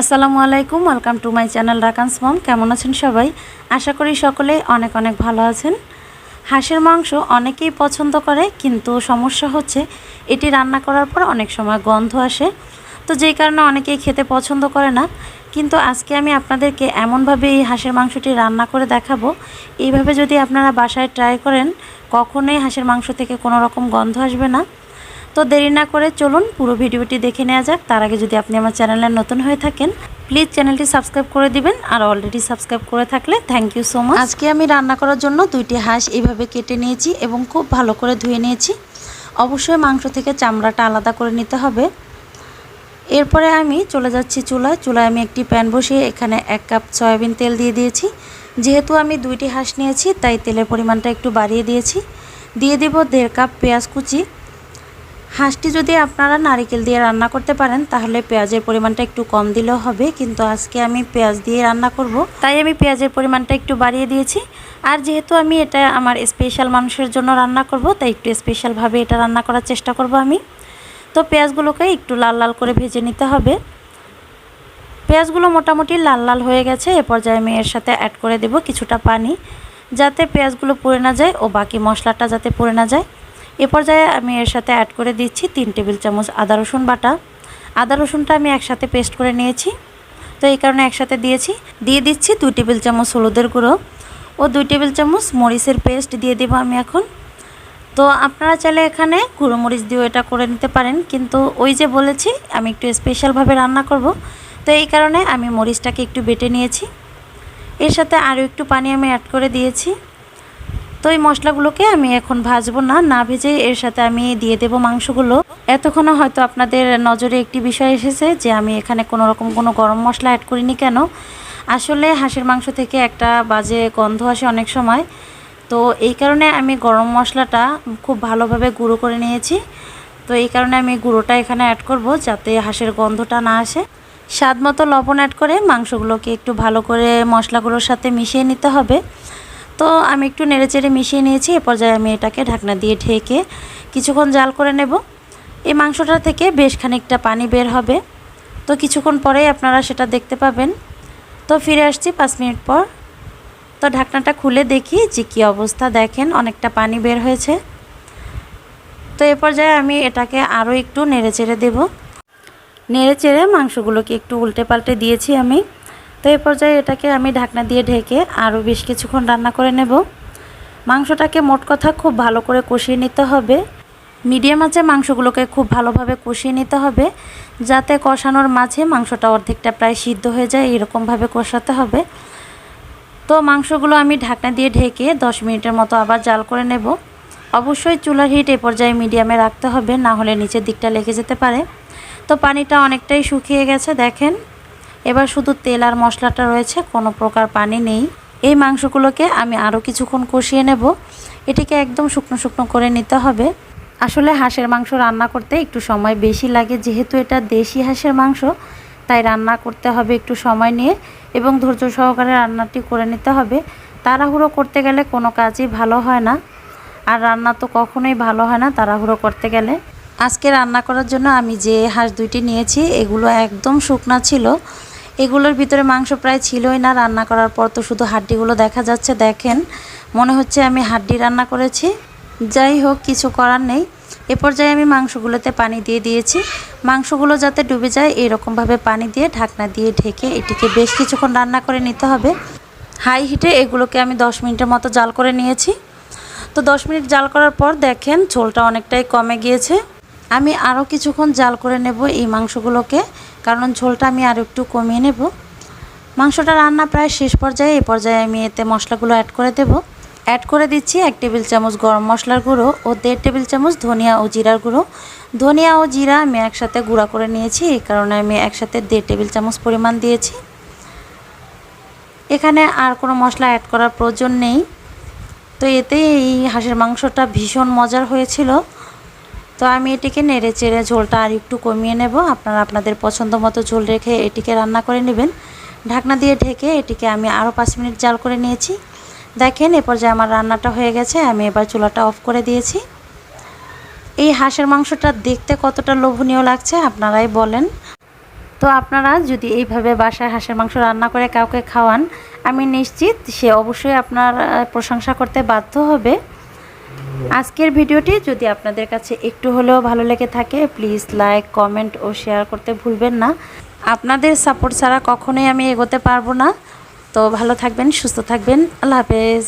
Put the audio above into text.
আসসালামু আলাইকুম welcome to my channel রাকান্স মম কেমন আছেন সবাই? আশা করি সকলেই অনেক অনেক ভালো আছেন। হাঁসের মাংস অনেকেই পছন্দ করে, কিন্তু সমস্যা হচ্ছে এটি রান্না করার পর অনেক সময় গন্ধ আসে। তো যেই কারণে অনেকেই খেতে পছন্দ করে না। কিন্তু আজকে আমি আপনাদেরকে এমনভাবে এই হাঁসের মাংসটি রান্না করে দেখাবো। এইভাবে যদি আপনারা বাসায় ট্রাই করেন, কখনোই হাঁসের মাংস থেকে কোনো রকম গন্ধ আসবে না। তো দেরি না করে চলুন পুরো ভিডিওটি দেখে নেওয়া যাক। তার আগে যদি আপনি আমার চ্যানেলে নতুন হয়ে থাকেন প্লিজ চ্যানেলটি সাবস্ক্রাইব করে দিবেন। আর অলরেডি সাবস্ক্রাইব করে থাকলে থ্যাংক ইউ সো মাচ আজকে আমি রান্না করার জন্য দুইটি হাঁস এইভাবে কেটে নিয়েছি এবং খুব ভালো করে ধুয়ে নিয়েছি। অবশ্যই মাংস থেকে চামড়াটা আলাদা করে নিতে হবে। এরপরে আমি চলে যাচ্ছি চুলায়। চুলায় আমি একটি প্যান বসিয়ে এখানে এক কাপ সয়াবিন তেল দিয়ে দিয়েছি। যেহেতু আমি দুইটি হাঁস নিয়েছি, তাই তেলের পরিমাণটা একটু বাড়িয়ে দিয়েছি। দিয়ে দেব দেড় কাপ পেঁয়াজ কুচি। হাঁসটি যদি আপনারা নারিকেল দিয়ে রান্না করতে পারেন, তাহলে পেঁয়াজের পরিমাণটা একটু কম দিলেও হবে, কিন্তু আজকে আমি পেঁয়াজ দিয়ে রান্না করব। তাই আমি পেঁয়াজের পরিমাণটা একটু বাড়িয়ে দিয়েছি। আর যেহেতু আমি এটা আমার স্পেশাল মানুষের জন্য রান্না করব, তাই একটু স্পেশালভাবে এটা রান্না করার চেষ্টা করব আমি। তো পেঁয়াজগুলোকে একটু লাল লাল করে ভেজে নিতে হবে। পেঁয়াজগুলো মোটামুটি লাল লাল হয়ে গেছে, এ পর্যায়ে আমি এর সাথে অ্যাড করে দেব কিছুটা পানি, যাতে পেঁয়াজগুলো পুড়ে না যায় ও বাকি মশলাটা যাতে পুড়ে না যায়। এ পর্যায়ে আমি এর সাথে অ্যাড করে দিচ্ছি তিন টেবিল চামচ আদা রসুন বাটা। আদা রসুনটা আমি একসাথে পেস্ট করে নিয়েছি। তো এই কারণে একসাথে দিয়েছি। দিয়ে দিচ্ছি দুই টেবিল চামচ হলুদের গুঁড়ো ও দুই টেবিল চামচ মরিচের পেস্ট দিয়ে দেবো আমি এখন। তো আপনারা চাইলে এখানে গুঁড়ো মরিচ দিয়েও এটা করে নিতে পারেন। কিন্তু ওই যে বলেছি, আমি একটু স্পেশালভাবে রান্না করব। তো এই কারণে আমি মরিচটাকে একটু বেটে নিয়েছি। এর সাথে আরও একটু পানি আমি অ্যাড করে দিয়েছি। তো এই মশলাগুলোকে আমি এখন ভাজবো না না ভেজে এর সাথে আমি দিয়ে দেব মাংসগুলো। এতক্ষণে হয়তো আপনাদের নজরে একটি বিষয় এসেছে যে আমি এখানে কোনো রকম কোনো গরম মশলা অ্যাড করিনি কেন? আসলে হাঁসের মাংস থেকে একটা বাজে গন্ধ আসে অনেক সময়। তো এই কারণে আমি গরম মশলাটা খুব ভালোভাবে গুঁড়ো করে নিয়েছি। তো এই কারণে আমি গুঁড়োটা এখানে অ্যাড করব যাতে হাঁসের গন্ধটা না আসে। স্বাদ মতো লবণ অ্যাড করে মাংসগুলোকে একটু ভালো করে মশলাগুলোর সাথে মিশিয়ে নিতে হবে। তো আমি একটু নেড়েচেড়ে মিশিয়ে নিয়েছি, এ পর্যায়ে আমি এটাকে ঢাকনা দিয়ে ঢেকে কিছুক্ষণ জাল করে নেব। এই মাংসটা থেকে বেশ খানিকটা পানি বের হবে। তো কিছুক্ষণ পরেই আপনারা সেটা দেখতে পাবেন। তো ফিরে আসছি পাঁচ মিনিট পর। তো ঢাকনাটা খুলে দেখি যে কী অবস্থা, দেখেন অনেকটা পানি বের হয়েছে। তো এ পর্যায়ে আমি এটাকে আরও একটু নেড়ে চেড়ে দেবো। নেড়ে চেড়ে মাংসগুলোকে একটু উল্টে পাল্টে দিয়েছি আমি। তো এই পর্যায়ে এটাকে আমি ঢাকনা দিয়ে ঢেকে আরও বেশ কিছুক্ষণ রান্না করে নেব। মাংসটাকে মোট কথা খুব ভালো করে কষিয়ে নিতে হবে। মিডিয়াম আঁচে মাংসগুলোকে খুব ভালোভাবে কষিয়ে নিতে হবে। যাতে কষানোর মাঝে মাংসটা অর্ধেকটা প্রায় সিদ্ধ হয়ে যায়, এরকমভাবে কষাতে হবে। তো মাংসগুলো আমি ঢাকনা দিয়ে ঢেকে দশ মিনিটের মতো আবার জাল করে নেব। অবশ্যই চুলার হিট এ পর্যায়ে মিডিয়ামে রাখতে হবে, না হলে নিচের দিকটা লেগে যেতে পারে। তো পানিটা অনেকটাই শুকিয়ে গেছে, দেখেন। এবার শুধু তেল আর মশলাটা রয়েছে, কোনো প্রকার পানি নেই। এই মাংসগুলোকে আমি আরও কিছুক্ষণ কষিয়ে নেব। এটিকে একদম শুকনো শুকনো করে নিতে হবে। আসলে হাঁসের মাংস রান্না করতে একটু সময় বেশি লাগে, যেহেতু এটা দেশি হাঁসের মাংস, তাই রান্না করতে হবে একটু সময় নিয়ে এবং ধৈর্য সহকারে রান্নাটি করে নিতে হবে। তাড়াহুড়ো করতে গেলে কোনো কাজই ভালো হয় না। আর রান্না তো কখনোই ভালো হয় না, তাড়াহুড়ো করতে গেলে। আজকে রান্না করার জন্য আমি যে হাঁস দুইটি নিয়েছি, এগুলো একদম শুকনা ছিল। এগুলোর ভিতরে মাংস প্রায় ছিলই না। রান্না করার পর তো শুধু হাড্ডিগুলো দেখা যাচ্ছে, দেখেন। মনে হচ্ছে আমি হাড্ডি রান্না করেছি। যাই হোক, কিছু করার নেই। এ পর্যায়ে আমি মাংসগুলোতে পানি দিয়ে দিয়েছি। মাংসগুলো যাতে ডুবে যায়, এরকমভাবে পানি দিয়ে ঢাকনা দিয়ে ঢেকে এটিকে বেশ কিছুক্ষণ রান্না করে নিতে হবে। হাই হিটে এগুলোকে আমি দশ মিনিটের মতো জাল করে নিয়েছি। তো দশ মিনিট জাল করার পর দেখেন, ঝোলটা অনেকটাই কমে গিয়েছে। আমি আরও কিছুক্ষণ জাল করে নেব এই মাংসগুলোকে, কারণ ঝোলটা আমি আরও একটু কমিয়ে নেব। মাংসটা রান্না প্রায় শেষ পর্যায়ে, এই পর্যায়ে আমি এতে মশলাগুলো অ্যাড করে দেব। অ্যাড করে দিচ্ছি এক টেবিল চামচ গরম মশলার গুঁড়ো ও দেড় টেবিল চামচ ধনিয়া ও জিরার গুঁড়ো। ধনিয়া ও জিরা আমি একসাথে গুঁড়া করে নিয়েছি, এই কারণে আমি একসাথে দেড় টেবিল চামচ পরিমাণ দিয়েছি। এখানে আর কোনো মশলা অ্যাড করার প্রয়োজন নেই। তো এতে এই হাঁসের মাংসটা ভীষণ মজার হয়েছিল। তো আমি এটিকে নেড়ে চেড়ে ঝোলটা আর একটু কমিয়ে নেব। আপনারা আপনাদের পছন্দ মতো ঝোল রেখে এটিকে রান্না করে নেবেন। ঢাকনা দিয়ে ঢেকে এটিকে আমি আরও পাঁচ মিনিট জাল করে নিয়েছি। দেখেন এরপর যে আমার রান্নাটা হয়ে গেছে। আমি এবার চুলাটা অফ করে দিয়েছি। এই হাঁসের মাংসটা দেখতে কতটা লোভনীয় লাগছে, আপনারাই বলেন। তো আপনারা যদি এইভাবে বাসায় হাঁসের মাংস রান্না করে কাউকে খাওয়ান, আমি নিশ্চিত সে অবশ্যই আপনার প্রশংসা করতে বাধ্য হবে। আজকের ভিডিওটি যদি আপনাদের কাছে একটু হলেও ভালো লেগে থাকে প্লিজ লাইক কমেন্ট ও শেয়ার করতে ভুলবেন না। আপনাদের সাপোর্ট ছাড়া কখনোই আমি এগোতে পারব না। তো ভালো থাকবেন, সুস্থ থাকবেন। আল্লাহ হাফেজ।